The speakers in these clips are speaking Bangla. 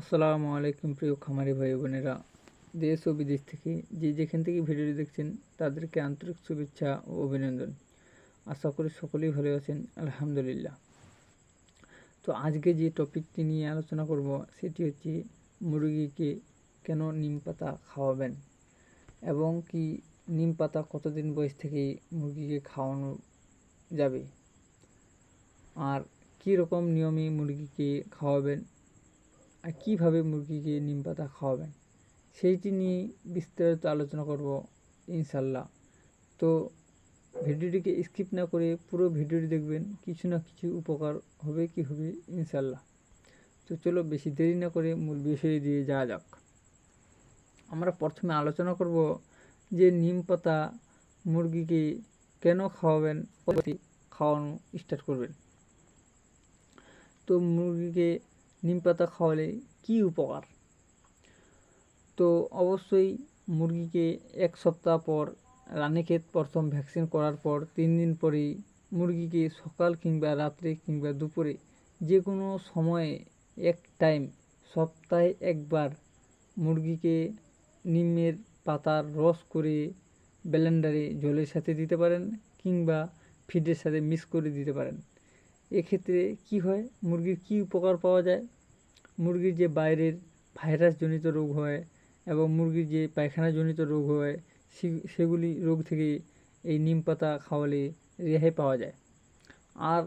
আসসালামু আলাইকুম প্রিয় খামারি ভাই বোনেরা। দেশ ও বিদেশ থেকে যে যেখান থেকে ভিডিওটি দেখছেন, তাদেরকে আন্তরিক শুভেচ্ছা ও অভিনন্দন। আশা করি সকলেই ভালো আছেন, আলহামদুলিল্লাহ। তো আজকে যে টপিকটি নিয়ে আলোচনা করব, সেটি হচ্ছে মুরগিকে কেন নিম পাতা খাওয়াবেন? এবং কি নিম পাতা কতদিন বয়স থেকে মুরগিকে খাওয়ানো যাবে? আর কী রকম নিয়মে মুরগিকে খাওয়াবেন? আর কীভাবে মুরগিকে নিম পাতা খাওয়াবেন, সেইটি নিয়ে বিস্তারিত আলোচনা করব ইনশাল্লাহ তো ভিডিওটিকে স্কিপ না করে পুরো ভিডিওটি দেখবেন, কিছু না কিছু উপকার হবে কি হবে ইনশাল্লাহ তো চলো বেশি দেরি না করে মূল বিষয়ে দিয়ে যাওয়া যাক। আমরা প্রথমে আলোচনা করব যে নিম পাতা মুরগিকে কেন খাওয়াবেন খাওয়ানো স্টার্ট করবেন। তো মুরগিকে নিম পাতা খাওয়ালে কী উপকার? তো অবশ্যই মুরগিকে এক সপ্তাহ পর রানীক্ষেত প্রথম ভ্যাকসিন করার পর তিন দিন পরেই মুরগিকে সকাল কিংবা রাত্রে কিংবা দুপুরে যে কোনো সময়ে এক টাইম সপ্তাহে একবার মুরগিকে নিমের পাতার রস করে ব্লেন্ডারে জলের সাথে দিতে পারেন কিংবা ফিডের সাথে মিক্স করে দিতে পারেন। এক্ষেত্রে কি হয়? মুরগির কি উপকার পাওয়া যায়? মুরগির যে বাইরের ভাইরাসজনিত রোগ হয় এবং মুরগির যে পায়খানাজনিত রোগ হয় সেগুলি রোগ থেকে এই নিম পাতা খাওয়ালে রেহাই পাওয়া যায়। আর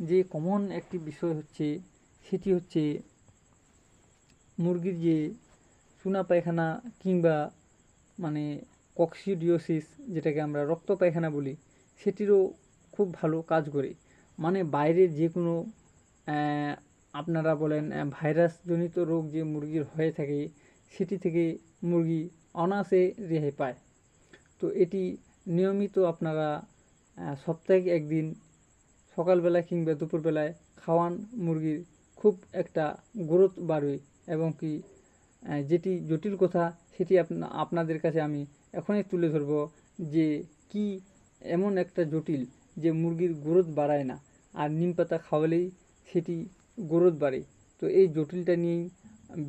যে কমন একটি বিষয় হচ্ছে, সেটি হচ্ছে মুরগির যে চুনা পায়খানা কিংবা মানে কক্সিডিওসিস যেটাকে আমরা রক্ত পায়খানা বলি, সেটিরও খুব ভালো কাজ করে। মানে বাইরের যে কোনো আপনারা বলেন ভাইরাসজনিত রোগ যে মুরগির হয়ে থাকে, সেটি থেকে মুরগি অনায়াসে রেহাই পায়। তো এটি নিয়মিত আপনারা সপ্তাহে একদিন সকালবেলা কিংবা দুপুরবেলায় খাওয়ান মুরগির খুব একটা গ্রোথ বাড়বে এবং কি যেটি জটিল কথা, সেটি আপনাদের কাছে আমি এখনই তুলে ধরব যে কি এমন একটা জটিল যে মুরগির গ্রোথ বাড়ায় না। আর নিম পাতা খাওয়ালেই সেটি গ্রোথ বাড়ে। তো এই জটিলটা নিয়েই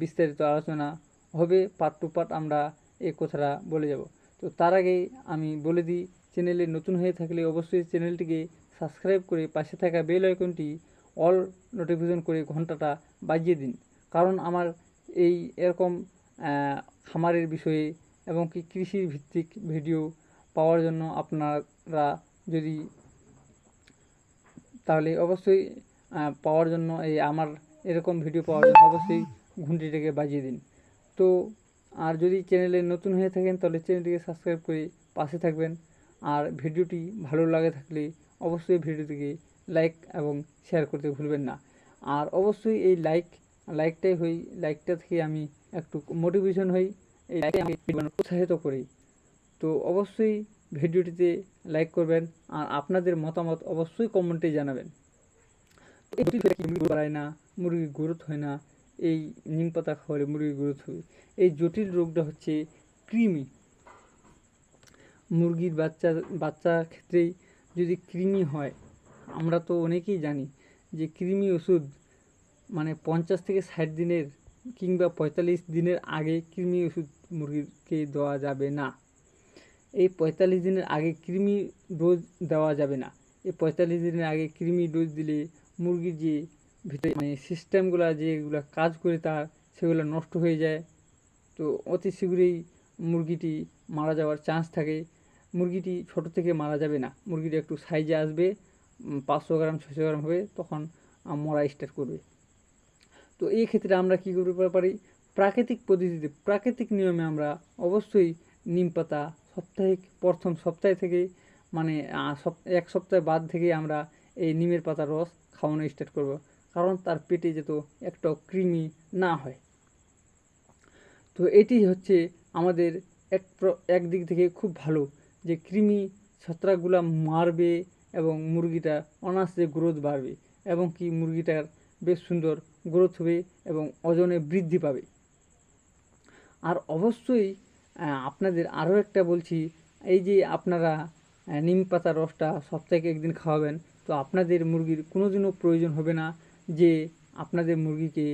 বিস্তারিত আলোচনা হবে পার্ট টু পার্ট আমরা এই কথাটা বলে যাব। তো তার আগে আমি বলে দিই, চ্যানেলে নতুন হয়ে থাকলে অবশ্যই চ্যানেলটিকে সাবস্ক্রাইব করে পাশে থাকা বেল আইকনটি অল নোটিফিকেশন করে ঘন্টাটা বাজিয়ে দিন। কারণ আমার এই এরকম খামারের বিষয়ে এবং কি কৃষির ভিত্তিক ভিডিও পাওয়ার জন্য আপনারা যদি তাহলে অবশ্যই পাওয়ার জন্য, এই আমার এরকম ভিডিও পাওয়ার জন্য অবশ্যই ঘুঁটিটাকে বাজিয়ে দিন। তো, আর যদি চ্যানেলে নতুন হয়ে থাকেন, তাহলে চ্যানেলটিকে সাবস্ক্রাইব করে পাশে থাকবেন। আর ভিডিওটি ভালো লাগে থাকলে অবশ্যই ভিডিওটিকে লাইক এবং শেয়ার করতে ভুলবেন না। আর অবশ্যই এই লাইক লাইকটাই হই লাইকটা থেকে আমি একটু মোটিভেশন হই, এই লাইকটা আমি উৎসাহিত করি। তো অবশ্যই ভিডিওটিতে লাইক করবেন, আর আপনাদের মতামত অবশ্যই কমেন্টে জানাবেন। বাড়ায় না মুরগির গ্রোথ হয় না, এই নিম পাতা খাওয়ালে মুরগির গ্রোথ হবে এই জটিল রোগটা হচ্ছে কৃমি। মুরগির বাচ্চা বাচ্চা ক্ষেত্রেই যদি কৃমি হয়, আমরা তো অনেকেই জানি যে কৃমি ওষুধ মানে পঞ্চাশ থেকে ষাট দিনের কিংবা পঁয়তাল্লিশ দিনের আগে কৃমি ওষুধ মুরগিকে দেওয়া যাবে না। এই পঁয়তাল্লিশ দিনের আগে কৃমি ডোজ দেওয়া যাবে না। এই পঁয়তাল্লিশ দিনের আগে কৃমি ডোজ দিলে মুরগির যে ভিতরে মানে সিস্টেমগুলো যেগুলো কাজ করে তার সেগুলো নষ্ট হয়ে যায়। তো অতি শীঘ্রই মুরগিটি মারা যাওয়ার চান্স থাকে। মুরগিটি ছোট থেকে মারা যাবে না। মুরগিটি একটু সাইজে আসবে পাঁচশো গ্রাম ছশো গ্রাম হবে, তখন মরা স্টার্ট করবে। তো এই ক্ষেত্রে আমরা কী করতে পারি? প্রাকৃতিক পদ্ধতিতে, প্রাকৃতিক নিয়মে আমরা অবশ্যই নিম পাতা সাপ্তাহিক প্রথম সপ্তাহে থেকে মানে এক সপ্তাহ বাদ থেকে আমরা এই নিমের পাতার রস খাওয়ানো স্টার্ট করব। কারণ তার পেটে যেত একটা কৃমি না হয়। তো এটি হচ্ছে আমাদের এক একদিক থেকে খুব ভালো যে কৃমি ছত্রাকগুলা মারবে এবং মুরগিটা অনায়াসে গ্রোথ বাড়বে এবং কি মুরগিটার বেশ সুন্দর গ্রোথ হবে এবং ওজনে বৃদ্ধি পাবে। আর অবশ্যই আপনাদের আরও একটা বলছি, এই যে আপনারা নিম পাতা রসটা সপ্তাহে একদিন খাওয়াবেন তো আপনাদের মুরগির কোনো দিনও প্রয়োজন হবে না যে আপনাদের মুরগিকে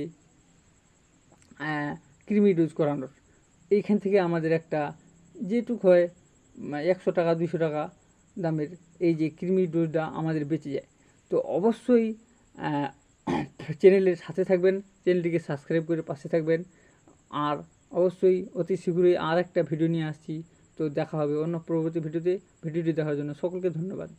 কৃমি ডোজ করানোর। এইখান থেকে আমাদের একটা যেটুক হয় একশো টাকা দুশো টাকা দামের এই যে কৃমি ডোজটা আমাদের বেঁচে যায়। তো অবশ্যই চ্যানেলের সাথে থাকবেন, চ্যানেলটিকে সাবস্ক্রাইব করে পাশে থাকবেন। আর অবশ্যই অতি শীঘ্রই আর একটা ভিডিও নিয়ে আসছি। তো দেখা হবে অন্য পরবর্তী ভিডিওতে। ভিডিওটি দেখার জন্য সকলকে ধন্যবাদ।